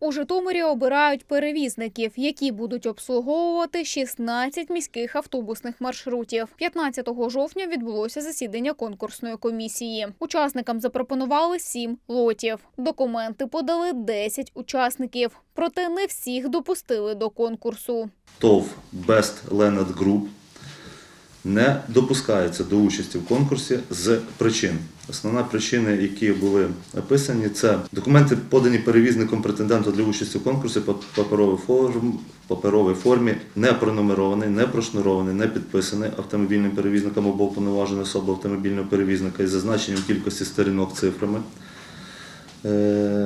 У Житомирі обирають перевізників, які будуть обслуговувати 16 міських автобусних маршрутів. 15 жовтня відбулося засідання конкурсної комісії. Учасникам запропонували 7 лотів. Документи подали 10 учасників, проте не всіх допустили до конкурсу. ТОВ Best Leonard Group не допускається до участі в конкурсі з причин. Основна причини, які були описані, це документи, подані перевізником претенденту для участі в конкурсі паперовій форм, паперовій формі, не пронумерований, не прошнурований, не підписаний автомобільним перевізником або уповноваженою особою автомобільного перевізника із зазначенням кількості сторінок цифрами.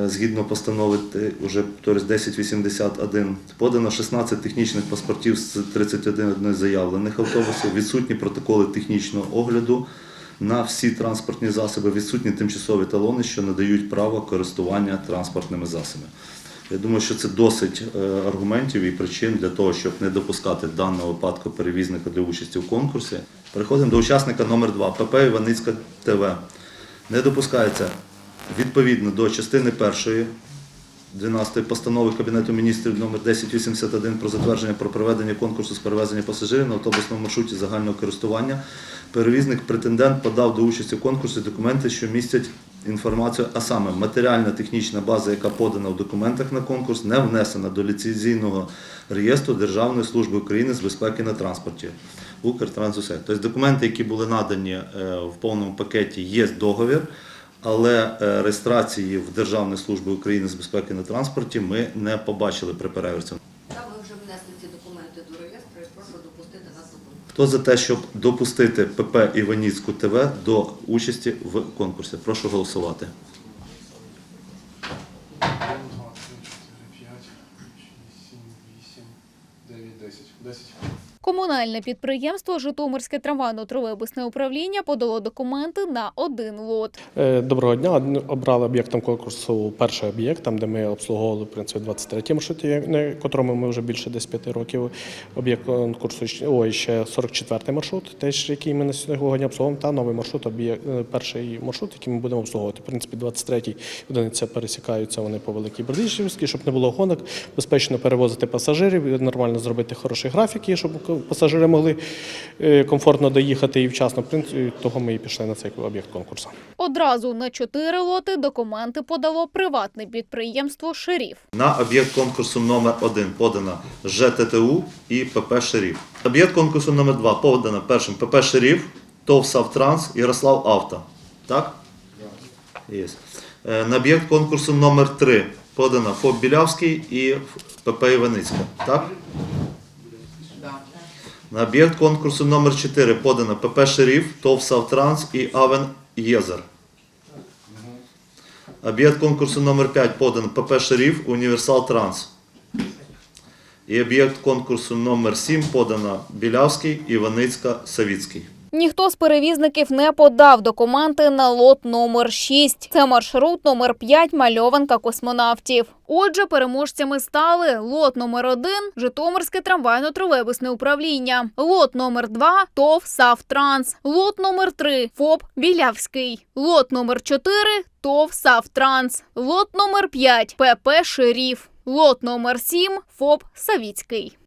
Е, Згідно постанови уже тобто 1081 подано 16 технічних паспортів з 31 заявлених автобусів, відсутні протоколи технічного огляду на всі транспортні засоби, відсутні тимчасові талони, що надають право користування транспортними засобами. Я думаю, що це досить е, аргументів і причин для того, щоб не допускати в даному випадку перевізника для участі в конкурсі. Переходимо до учасника номер 2 ПП Іваницька ТВ. Не допускається відповідно до частини першої 12 постанови Кабінету міністрів номер 1081 про затвердження про проведення конкурсу з перевезення пасажирів на автобусному маршруті загального користування. Перевізник претендент подав до участі в конкурсі документи, що містять інформацію, а саме матеріальна технічна база, яка подана в документах на конкурс, не внесена до ліцензійного реєстру Державної служби України з безпеки на транспорті. Укртрансусе. Тобто документи, які були надані е, в повному пакеті, є договір, але е, реєстрації в Державної служби України з безпеки на транспорті ми не побачили при перевірці. Та ми вже внесли ці документи до реєстру і прошу допустити нас до. Хто за те, щоб допустити ПП Іваніцьку ТВ до участі в конкурсі? Прошу голосувати. 1, 2, 3, 4, 5, 6, 7, 8, 9, 10. 10. Комунальне підприємство Житомирське трамвайно-тролейбусне управління подало документи на один лот. Е, Доброго дня. Обрали об'єктом конкурсу перший об'єкт, там де ми обслуговували в принципі 23 маршруті, на котрому ми вже більше десь 5 років. Об'єкт конкурсу ой, ще 44 маршрут, теж який ми на сьогодні обслуговуємо, та новий маршрут, е, перший маршрут, який ми будемо обслуговувати. В принципі, 23 одиниця пересікаються вони по великій Бердичівській, щоб не було гонок, безпечно перевозити пасажирів, нормально зробити хороші графіки, щоб пасажири могли е, комфортно доїхати і вчасно. Того ми і пішли на цей об'єкт конкурсу. Одразу на чотири лоти документи подало приватне підприємство Шеріф. На об'єкт конкурсу номер 1 подано ЖТТУ і ПП Шеріф. Об'єкт конкурсу номер 2 подано першим ПП Шеріф, ТОВ Савтранс, Ярослав Авто. Так? Є. Е, На об'єкт конкурсу номер 3 подано ФОП Білявський і ПП Іваницька. Так? На об'єкт конкурсу номер 4 подано ПП Шеріф, ТОВ Савтранс і Авен Єзер. Об'єкт конкурсу номер 5 подано ПП Шеріф, Універсал Транс. І об'єкт конкурсу номер 7 подано Білявський, Іваницька, Савіцький. Ніхто з перевізників не подав документи на лот номер 6. Це маршрут номер 5 мальованка космонавтів. Отже, переможцями стали лот номер 1 Житомирське трамвайно-тролейбусне управління, лот номер 2 ТОВ Савтранс, лот номер 3 ФОП Білявський, лот номер 4 ТОВ Савтранс, лот номер 5 ПП Шеріф, лот номер 7 ФОП Савіцький.